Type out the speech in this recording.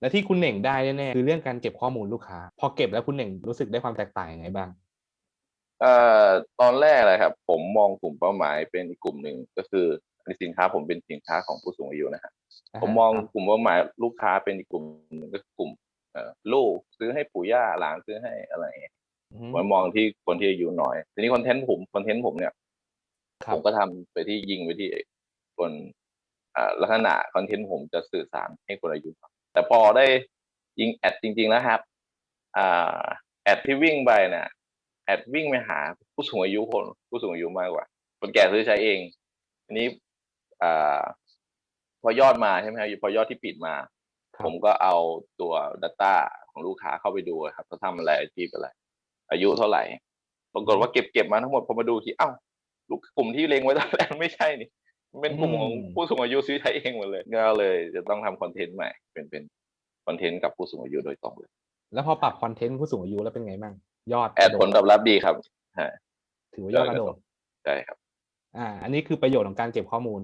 และที่คุณเหน่งได้แน่ๆคือเรื่องการเก็บข้อมูลลูกค้า พอเก็บแล้วคุณเหน่งรู้สึกได้ความแตกต่างยังไงบ้างเอ่อตอนแรกเลยครับ ผมมองกลุ่มเป้าหมายเป็นอีกกลุ่มหนึ่งก็คือในสินค้าผมเป็นสินค้าของผู้สูงอายุนะฮะอ่าฮะผมมองครับกลุ่มเป้าหมายลูกค้าเป็นอีกกลุ่มหนึ่งก็คือกลุ่มเอ่อลูกซื้อให้ปู่ย่าหลานซื้อให้อะไรอย่างเงี้ยอืมผมมองที่คนที่อายุน้อยทีนี้คอนเทนต์ผมคอนเทนต์ผมเนี่ยครัผบมก็ทำไปที่ยิงไปที่คนอ่าลักษณะคอนเทนต์ผมจะสื่อสารให้คนอายุฟัง แต่พอได้ยิงแอดจริงๆแล้วครับอ่าแอดที่วิ่งไปเนี่ยแอดวิ่งไปหาผู้สูงอายุคน ผู้สูงอายุมากกว่า คนแก่ซื้อใช้เองทีนี้อ่าพอยอดมาใช่ไหมครับพอยอดที่ปิดมาครับผมก็เอาตัว Data ของลูกค้าเข้าไปดูครับเขาทำอะไรอาชีพอะไร อายุเท่าไหร่ปรากฏว่าเก็บเก็บมาทั้งหมดพอมาดูที่เอ้าลูกกลุ่มที่เล็งไว้ตอนแรกไม่ใช่นี่มัน เป็นกลุ่มของอืมผู้สูงอายุซื้อใช้เองหมดเลย ก็เลยจะต้องทำคอนเทนต์ใหม่ เป็นเป็นคอนเทนต์กับผู้สูงอายุโดยตรงเลย แล้วพอปรับคอนเทนต์ผู้สูงอายุแล้วเป็นไงบ้างยอดแอดผลตอบรับดีครับฮะถือว่ายอดกระโดดใช่ครับ อ่า อันนี้คือประโยชน์ของการเก็บข้อมูล